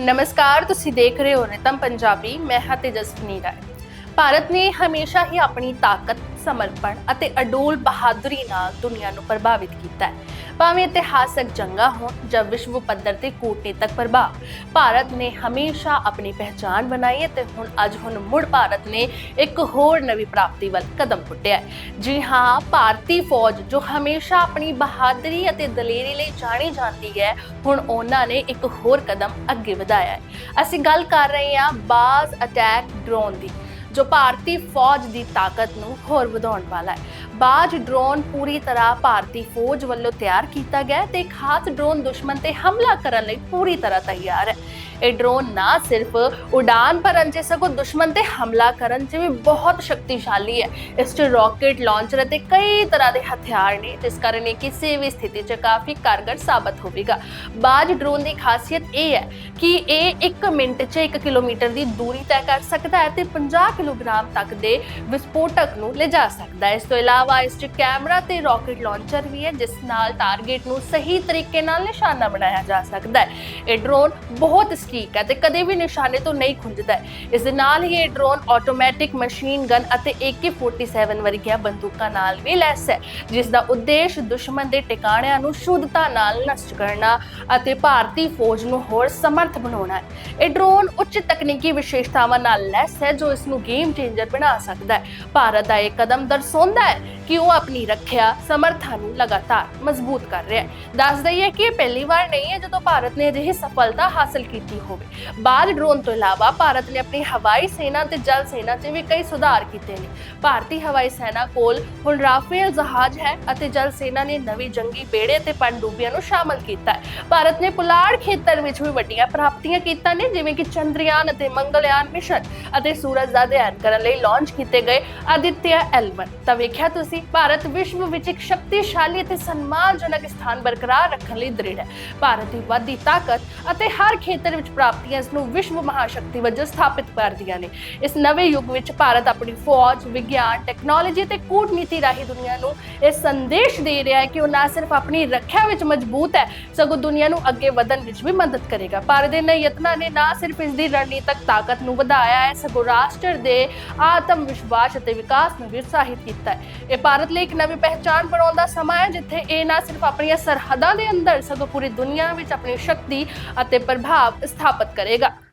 ਨਮਸਕਾਰ, ਤੁਸੀਂ ਦੇਖ ਰਹੇ ਹੋ ਰਿਤਮ ਪੰਜਾਬੀ, ਮੈਂ ਹਾਂ ਤੇਜਸਵਨੀ ਰਾਏ। ਭਾਰਤ ਨੇ ਹਮੇਸ਼ਾ ਹੀ ਆਪਣੀ ਤਾਕਤ ਸਮਰਪਣ ਅਤੇ ਅਡੋਲ ਬਹਾਦਰੀ ਨਾਲ ਦੁਨੀਆ ਨੂੰ ਪ੍ਰਭਾਵਿਤ ਕੀਤਾ ਹੈ। ਭਾਵੇਂ ਇਤਿਹਾਸਕ ਜੰਗਾਂ ਹੋਣ ਜਾਂ ਵਿਸ਼ਵ ਪੱਧਰ ਤੇ ਕੂਟਨੀਤਕ ਪ੍ਰਭਾਵ, ਭਾਰਤ ਨੇ ਹਮੇਸ਼ਾ ਆਪਣੀ ਪਹਿਚਾਨ ਬਣਾਈ ਹੈ ਤੇ ਹੁਣ ਅੱਜ ਹੁਣ ਮੁੜ ਭਾਰਤ ਨੇ ਇੱਕ ਹੋਰ ਨਵੀਂ ਪ੍ਰਾਪਤੀ ਵੱਲ ਕਦਮ ਪੁੱਟਿਆ ਹੈ। ਜੀ ਹਾਂ, ਭਾਰਤੀ ਫੌਜ ਜੋ ਹਮੇਸ਼ਾ ਆਪਣੀ ਬਹਾਦਰੀ ਅਤੇ ਦਲੇਰੀ ਲਈ ਜਾਣੀ ਜਾਂਦੀ ਹੈ, ਹੁਣ ਉਹਨਾਂ ਨੇ ਇੱਕ ਹੋਰ ਕਦਮ ਅੱਗੇ ਵਧਾਇਆ ਹੈ। ਅਸੀਂ ਗੱਲ ਕਰ ਰਹੇ ਹਾਂ ਬਾਜ਼ ਅਟੈਕ ਡਰੋਨ ਦੀ। ਜੋ ਭਾਰਤੀ ਫੌਜ ਦੀ ਤਾਕਤ ਨੂੰ ਹੋਰ ਵਧਾਉਣ ਵਾਲਾ ਹੈ। ਬਾਜ ਡਰੋਨ ਪੂਰੀ ਤਰ੍ਹਾਂ ਭਾਰਤੀ ਫੌਜ ਵੱਲੋਂ ਤਿਆਰ ਕੀਤਾ ਗਿਆ ਹੈ ਤੇ ਖਾਸ ਡਰੋਨ ਦੁਸ਼ਮਣ ਤੇ ਹਮਲਾ ਕਰਨ ਲਈ ਪੂਰੀ ਤਰ੍ਹਾਂ ਤਿਆਰ ਹੈ। ਇਹ ਡਰੋਨ ਨਾ ਸਿਰਫ ਉਡਾਨ ਭਰਨ 'ਚ ਸਗੋਂ ਦੁਸ਼ਮਣ ਤੇ ਹਮਲਾ ਕਰਨ 'ਚ ਵੀ ਬਹੁਤ ਸ਼ਕਤੀਸ਼ਾਲੀ ਹੈ। ਇਸ 'ਚ ਰਾਕੇਟ ਲਾਂਚਰ ਅਤੇ ਕਈ ਤਰ੍ਹਾਂ ਦੇ ਹਥਿਆਰ ਨੇ, ਜਿਸ ਕਾਰਨ ਇਹ ਕਿਸੇ ਵੀ ਸਥਿਤੀ 'ਚ ਕਾਫੀ ਕਾਰਗਰ ਸਾਬਤ ਹੋਵੇਗਾ। ਬਾਜ ਡਰੋਨ ਦੀ ਖਾਸੀਅਤ ਇਹ ਹੈ ਕਿ ਇਹ 1 ਮਿੰਟ 'ਚ 1 ਕਿਲੋਮੀਟਰ ਦੀ ਦੂਰੀ ਤੈਅ ਕਰ ਸਕਦਾ ਹੈ ਤੇ 50 ਕਿਲੋਗ੍ਰਾਮ ਤੱਕ ਦੇ ਵਿਸਫੋਟਕ ਨੂੰ ਲਿਜਾ ਸਕਦਾ ਹੈ। ਇਸ ਤੋਂ ਇਲਾਵਾ ਇਸ 'ਚ ਕੈਮਰਾ ਤੇ ਰਾਕੇਟ ਲਾਂਚਰ ਵੀ ਹੈ, ਜਿਸ ਨਾਲ ਟਾਰਗੇਟ ਨੂੰ ਸਹੀ ਤਰੀਕੇ ਨਾਲ ਨਿਸ਼ਾਨਾ ਬਣਾਇਆ ਜਾ ਸਕਦਾ ਹੈ। ਇਹ ਡਰੋਨ ਬਹੁਤ ਸਟੀਕ ਹੈ ਤੇ ਕਦੇ ਵੀ ਨਿਸ਼ਾਨੇ ਤੋਂ ਨਹੀਂ ਖੁੰਝਦਾ ਹੈ। ਇਸ ਦੇ ਨਾਲ ਹੀ ਇਹ ਡਰੋਨ ਆਟੋਮੈਟਿਕ ਮਸ਼ੀਨ ਗਨ ਅਤੇ AK47 ਵਰਗੀਆਂ ਬੰਦੂਕਾਂ ਨਾਲ ਵੀ ਲੈਸ ਹੈ, ਜਿਸ ਦਾ ਉਦੇਸ਼ ਦੁਸ਼ਮਣ ਦੇ ਟਿਕਾਣਿਆਂ ਨੂੰ ਸ਼ੁੱਧਤਾ ਨਾਲ ਨਸ਼ਟ ਕਰਨਾ ਅਤੇ ਭਾਰਤੀ ਫੌਜ ਨੂੰ ਹੋਰ ਸਮਰਥ ਬਣਾਉਣਾ ਹੈ। ਇਹ ਡਰੋਨ ਉੱਚ ਤਕਨੀਕੀ ਵਿਸ਼ੇਸ਼ਤਾਵਾਂ ਨਾਲ ਲੈਸ ਹੈ, ਜੋ ਇਸ ਨੂੰ ਗੇਮ ਚੇਂਜਰ ਬਣਾ ਸਕਦਾ ਹੈ। ਭਾਰਤ ਦਾ ਇਹ ਕਦਮ ਦਰਸਾਉਂਦਾ ਹੈ ਕਿ ਉਹ ਆਪਣੀ ਰੱਖਿਆ ਸਮਰੱਥਾ ਨੂੰ ਲਗਾਤਾਰ ਮਜ਼ਬੂਤ ਕਰ ਰਿਹਾ ਹੈ? ਦੱਸ ਦਈਏ ਕਿ ਇਹ ਪਹਿਲੀ ਵਾਰ ਨਹੀਂ ਹੈ ਜਦੋਂ ਭਾਰਤ ਨੇ ਅਜਿਹੀ ਸਫਲਤਾ ਹਾਸਲ ਕੀਤੀ ਹੋਵੇ। ਬਾਲ ਡਰੋਨ ਤੋਂ ਇਲਾਵਾ ਭਾਰਤ ਨੇ ਆਪਣੀ ਹਵਾਈ ਸੈਨਾ ਤੇ ਜਲ ਸੈਨਾ 'ਚ ਵੀ ਕਈ ਸੁਧਾਰ ਕੀਤੇ ਨੇ। ਭਾਰਤੀ ਹਵਾਈ ਸੈਨਾ ਕੋਲ ਹੁਣ ਰਾਫੇਲ ਜਹਾਜ਼ ਹੈ ਅਤੇ ਜਲ ਸੈਨਾ ਨੇ ਨਵੀਂ ਜੰਗੀ ਬੇੜੇ ਤੇ ਪਣਡੁੱਬੀਆਂ ਨੂੰ ਸ਼ਾਮਲ ਕੀਤਾ ਹੈ। ਭਾਰਤ ਨੇ ਪੁਲਾੜ ਖੇਤਰ ਵਿੱਚ ਵੀ ਵੱਡੀਆਂ ਪ੍ਰਾਪਤੀਆਂ ਕੀਤੀਆਂ ਨੇ, ਜਿਵੇਂ ਕਿ ਚੰਦਰਯਾਨ ਅਤੇ ਮੰਗਲਯਾਨ ਮਿਸ਼ਨ ਅਤੇ ਸੂਰਜ ਦਾ ਅਧਿਐਨ ਕਰਨ ਲਈ ਲਾਂਚ ਕੀਤੇ ਗਏ ਆਦਿਤਿਆ L1 ਤਾਂ ਵੇਖਿਆ ਤੁਸੀਂ ਭਾਰਤ ਵਿਸ਼ਵ ਵਿੱਚ ਇੱਕ ਸ਼ਕਤੀਸ਼ਾਲੀ ਅਤੇ ਸਨਮਾਨਜਨਕ ਸਥਾਨ ਬਰਕਰਾਰ ਰੱਖਣ ਲਈ ਦ੍ਰਿੜ ਹੈ। ਭਾਰਤ ਦੀ ਵੱਧਦੀ ਤਾਕਤ ਅਤੇ ਹਰ ਖੇਤਰ ਵਿੱਚ ਪ੍ਰਾਪਤੀਆਂ ਇਸ ਨੂੰ ਵਿਸ਼ਵ ਮਹਾਸ਼ਕਤੀ ਵਜੋਂ ਸਥਾਪਿਤ ਕਰਦੀਆਂ ਨੇ। ਇਸ ਨਵੇਂ ਯੁੱਗ ਵਿੱਚ ਭਾਰਤ ਆਪਣੀ ਫੌਜ, ਵਿਗਿਆਨ ਟੈਕਨੋਲੋਜੀ ਤੇ ਕੂਟਨੀਤੀ ਰਾਹੀਂ ਦੁਨੀਆ ਨੂੰ ਇਹ ਸੰਦੇਸ਼ ਦੇ ਰਿਹਾ ਹੈ ਕਿ ਉਹ ਨਾ ਸਿਰਫ ਆਪਣੀ ਰੱਖਿਆ ਵਿੱਚ ਮਜ਼ਬੂਤ ਹੈ, ਸਗੋਂ ਦੁਨੀਆ ਨੂੰ ਅੱਗੇ ਵਧਣ ਵਿੱਚ ਵੀ ਮਦਦ ਕਰੇਗਾ। ਭਾਰਤ ਦੇ ਨਏ ਯਤਨਾਂ ਨੇ ਨਾ ਸਿਰਫ ਇਸ ਦੀ ਰਣਨੀਤਕ ਤਾਕਤ ਨੂੰ ਵਧਾਇਆ ਹੈ, ਸਗੋਂ ਰਾਸ਼ਟਰ ਦੇ ਆਤਮ ਵਿਸ਼ਵਾਸ ਅਤੇ ਵਿਕਾਸ ਨੂੰ ਵੀ ਉਤਸ਼ਾਹਿਤ ਕੀਤਾ ਹੈ। ਇਹ ਭਾਰਤ ਲਈ ਇੱਕ ਨਵੀਂ ਪਹਿਚਾਣ ਬਣਾਉਣ ਦਾ ਸਮਾਂ ਹੈ, ਜਿੱਥੇ ਇਹ ਨਾ ਸਿਰਫ ਆਪਣੀਆਂ ਸਰਹੱਦਾਂ ਦੇ ਅੰਦਰ ਸਗੋਂ ਪੂਰੀ ਦੁਨੀਆ ਵਿੱਚ ਆਪਣੀ ਸ਼ਕਤੀ ਅਤੇ ਪ੍ਰਭਾਵ ਸਥਾਪਿਤ ਕਰੇਗਾ।